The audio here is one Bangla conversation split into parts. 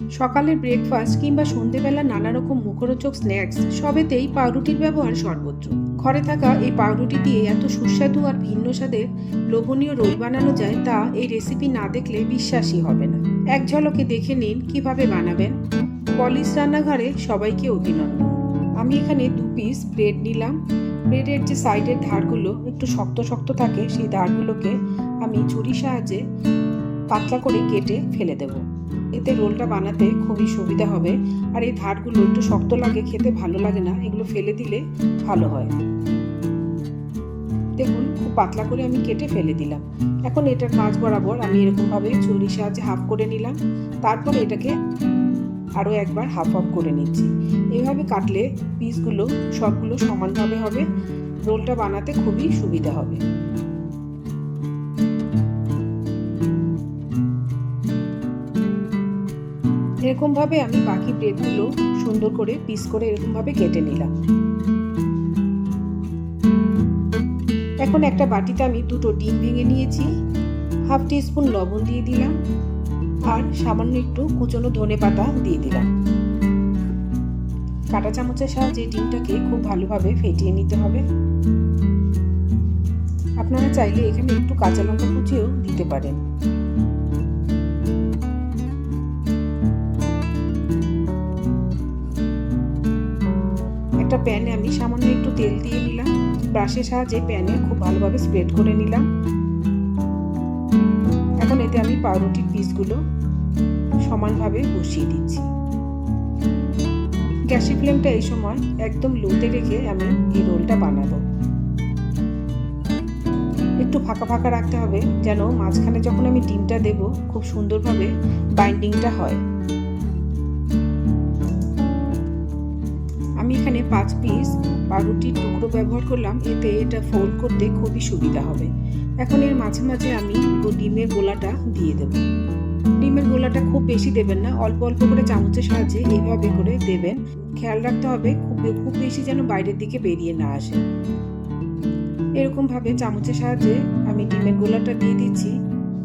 সকালের ব্রেকফাস্ট কিংবা সন্ধেবেলা নানা রকম মুখরোচক স্ন্যাক্স সবেতেই পাউরুটির ব্যবহার সর্বত্র। ঘরে থাকা এই পাউরুটি দিয়ে এত সুস্বাদু আর ভিন্ন স্বাদের লোভনীয় রোল বানানো যায় তা এই রেসিপি না দেখলে বিশ্বাসই হবে না। এক ঝলকে দেখে নিন কীভাবে বানাবেন। পলিশ রান্নাঘরে সবাইকে অভিনন্দন। আমি এখানে দু পিস ব্রেড নিলাম। ব্রেডের যে সাইডের ধারগুলো একটু শক্ত শক্ত থাকে, সেই ধারগুলোকে আমি ছুরির সাহায্যে পাতলা করে কেটে ফেলে দেবো। এতে রোলটা বানাতে খুবই সুবিধা হবে। আর এই ধারগুলো একটু শক্ত লাগে, খেতে ভালো লাগে না, এগুলো ফেলে দিলে ভালো হয়। দেখুন, খুব পাতলা করে আমি কেটে ফেলে দিলাম। এখন এটার মাছ বরাবর আমি এরকমভাবে ছুরির সাহায্যে হাফ করে নিলাম। তারপর এটাকে আরও একবার হাফ হাফ করে নিচ্ছি। এইভাবে কাটলে পিসগুলো সবগুলো সমানভাবে হবে। রোলটা বানাতে খুবই সুবিধা হবে। এরকমভাবে আমি বাকি ব্রেডগুলো সুন্দর করে পিস করে এরকমভাবে কেটে নিলাম। এখন একটা বাটিতে আমি দুটো ডিম ভেঙে নিয়েছি, হাফ স্পুন লবণ দিয়ে দিলাম আর সামান্য একটু কুচনো ধনে পাতা দিয়ে দিলাম। কাঁটা চামচের সাহায্যে ডিমটাকে খুব ভালোভাবে ফেটিয়ে নিতে হবে। আপনারা চাইলে এখানে একটু কাঁচা লঙ্কা কুচিও দিতে পারেন। একটা প্যানে আমি সামান্য একটু তেল দিয়ে নিলাম। ব্রাশের সাহায্যে প্যানে খুব ভালোভাবে স্প্রেড করে নিলাম। এখন এতে আমি পাউরুটির পিসগুলো সমানভাবে বসিয়ে দিচ্ছি। গ্যাসের ফ্লেমটা এই সময় একদম লোতে রেখে আমি এই রোলটা বানাবো। একটু ফাঁকা ফাঁকা রাখতে হবে যেন মাঝখানে যখন আমি ডিমটা দেব, খুব সুন্দরভাবে বাইন্ডিংটা হয়। আমি এখানে পাঁচ পিস পাউরুটির টুকরো ব্যবহার করলাম, এতে এটা ফোল্ড করতে খুবই সুবিধা হবে। এখন এর মাঝে মাঝে আমি ডিমের গোলাটা দিয়ে দেব। ডিমের গোলাটা খুব বেশি দেবেন না, অল্প অল্প করে চামচের সাহায্যে এইভাবে করে দেবেন। খেয়াল রাখতে হবে, খুব খুব বেশি যেন বাইরের দিকে বেরিয়ে না আসে। এরকমভাবে চামচের সাহায্যে আমি ডিমের গোলাটা দিয়ে দিচ্ছি,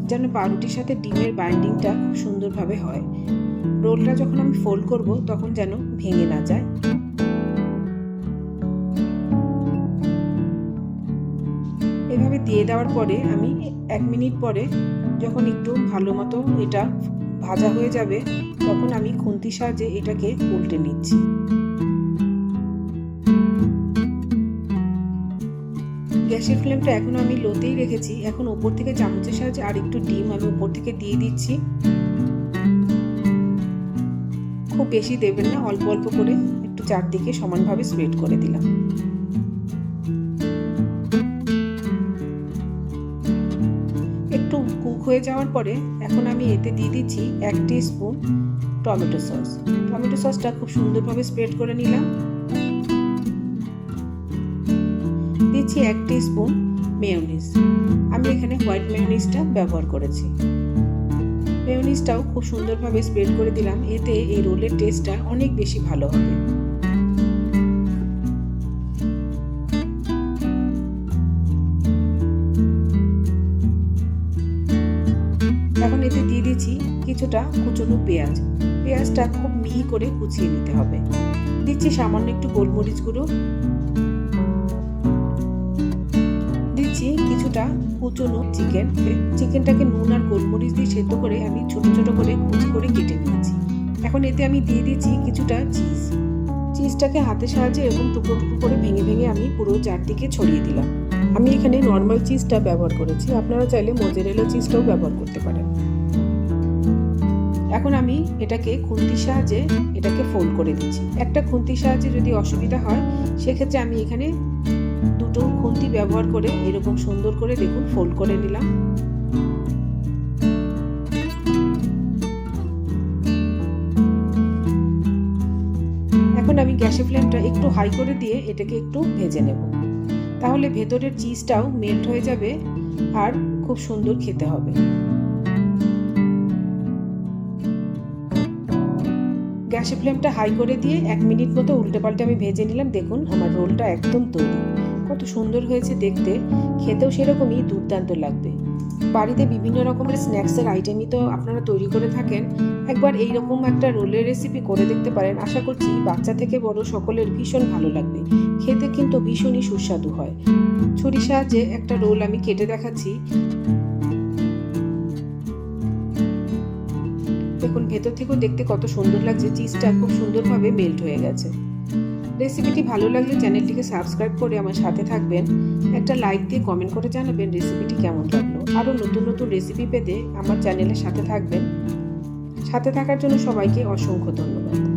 যেন পাউরুটির সাথে ডিমের বাইন্ডিংটা খুব সুন্দরভাবে হয়। রোলটা যখন আমি ফোল্ড করব, তখন যেন ভেঙে না যায়। দিয়ে দেওয়ার পরে আমি এক মিনিট পরে যখন একটু ভালো মতো এটা ভাজা হয়ে যাবে, তখন আমি খুন্তি সাহায্যে এটাকে উল্টে নিচ্ছি। গ্যাসের ফ্লেমটা এখন আমি লোতেই রেখেছি। এখন ওপর থেকে চামচের সাহায্যে আর একটু ডিম আমি উপর থেকে দিয়ে দিচ্ছি। খুব বেশি দেবেন না, অল্প অল্প করে একটু চারদিকে সমানভাবে স্প্রেড করে দিলাম। হয়ে যাওয়ার পরে এখন আমি এতে দিয়ে দিচ্ছি এক স্পুন টমেটো সস। টমেটো সসটা খুব সুন্দরভাবে স্প্রেড করে নিলাম। দিচ্ছি এক স্পুন মেয়োনিজ আমি এখানে হোয়াইট মেয়োনিজটা ব্যবহার করেছি। মেয়োনিজটাও খুব সুন্দরভাবে স্প্রেড করে দিলাম। এতে এই রোলের টেস্টটা অনেক বেশি ভালো হবে। কিছুটা কুচনো পেঁয়াজ। পেঁয়াজটা খুব মিহি করে কুচিয়ে নিতে হবে। দিচ্ছি সামান্য একটু গোলমরিচ গুঁড়ো। দিচ্ছি কিছুটা কুচনো চিকেন। চিকেনটাকে নুন আর গোলমরিচ দিয়ে সেদ্ধ করে আমি ছোট ছোট করে কুচি করে কেটে নিয়েছি। এখন এতে আমি দিয়ে দিচ্ছি কিছুটা চিজ। চিজটাকে হাতের সাহায্যে এরকম টুকরো টুকরো করে ভেঙে ভেঙে আমি পুরো চারদিকে ছড়িয়ে দিলাম। আমি এখানে নর্মাল চিজটা ব্যবহার করেছি। আপনারা চাইলে মোজারেলা চিজটাও ব্যবহার করতে পারেন। এখন আমি এটাকে খুন্তির সাহায্যে এটাকে ফোল্ড করে দিচ্ছি। একটা খুন্তির সাহায্যে যদি অসুবিধা হয়, সেক্ষেত্রে আমি এখানে দুটো খুন্তি ব্যবহার করে এরকম সুন্দর করে দেখুন ফোল্ড করে নিলাম। এখন আমি গ্যাসের ফ্লেমটা একটু হাই করে দিয়ে এটাকে একটু ভেজে নেব। তাহলে ভেতরের চিজটাও মেল্ট হয়ে যাবে আর খুব সুন্দর খেতে হবে। গ্যাসের ফ্লেমটা হাই করে দিয়ে এক মিনিট মতো উল্টে পাল্টে আমি ভেজে নিলাম। দেখুন, আমার রোলটা একদম তৈরি। কত সুন্দর হয়েছে দেখতে। খেতেও সেরকমই দুর্দান্ত লাগবে। বাড়িতে বিভিন্ন রকমের স্ন্যাক্সের আইটেমই তো আপনারা তৈরি করে থাকেন। একবার এই রকম একটা রোলের রেসিপি করে দেখতে পারেন। আশা করছি বাচ্চা থেকে বড় সকলের ভীষণ ভালো লাগবে। খেতে কিন্তু ভীষণই সুস্বাদু হয়। ছুরির সাহায্যে একটা রোল আমি কেটে দেখাচ্ছি। দেখুন ভেতর থেকেও দেখতে কত সুন্দর লাগছে চিজটা খুব সুন্দরভাবে মেল্ট হয়ে গেছে। রেসিপিটি ভালো লাগলে চ্যানেলটিকে সাবস্ক্রাইব করে আমার সাথে থাকবেন। একটা লাইক দিয়ে কমেন্ট করে জানাবেন রেসিপিটি কেমন লাগল। আরও নতুন নতুন রেসিপি পেতে আমার চ্যানেলের সাথে থাকবেন। সাথে থাকার জন্য সবাইকে অসংখ্য ধন্যবাদ।